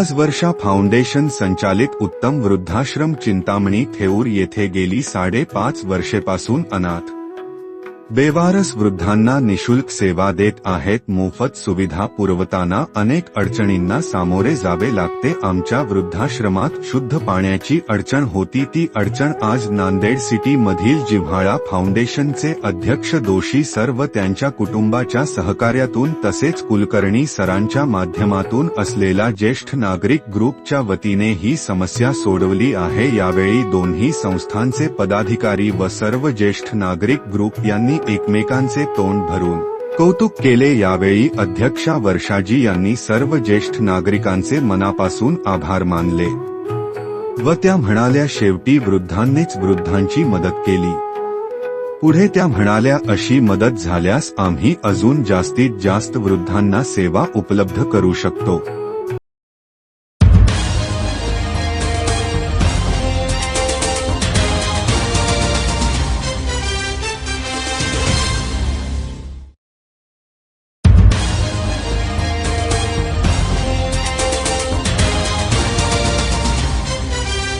आज वर्षा फाउंडेशन संचालित उत्तम वृद्धाश्रम चिंतामणी थेऊर येथे गेली साडेपाच वर्षेपासून अनाथ. बेवारस वृद्धांना निशुल्क सेवा देत आहेत मोफत सुविधा पुरवताना अनेक अडचणींना सामोरे जावे लागते. आमच्या वृद्धाश्रमात शुद्ध पाण्याची अडचण होती. ती अडचण आज नांदेड सिटी मधील जिव्हाळा फाउंडेशनचे अध्यक्ष दोषी सर्व त्यांच्या कुटुंबाच्या सहकार्यातून तसेच कुलकर्णी सरांच्या माध्यमातून असलेला ज्येष्ठ नागरिक ग्रुपच्या वतीने ही समस्या सोडवली आहे. यावेळी दोन्ही संस्थांचे पदाधिकारी व सर्व ज्येष्ठ नागरिक ग्रुप यांनी एकमेकांचे तोंड भरून. कौतुक केले यावेळी अध्यक्षा वर्षाजी यांनी सर्व ज्येष्ठ नागरिकांचे मनापासून आभार मानले. व त्या म्हणाल्या शेवटी वृद्धांनीच वृद्धांची मदत केली. पुढे त्या म्हणाल्या अशी मदत झाल्यास आम्ही अजून जास्तीत जास्त वृद्धांना सेवा उपलब्ध करू शकतो.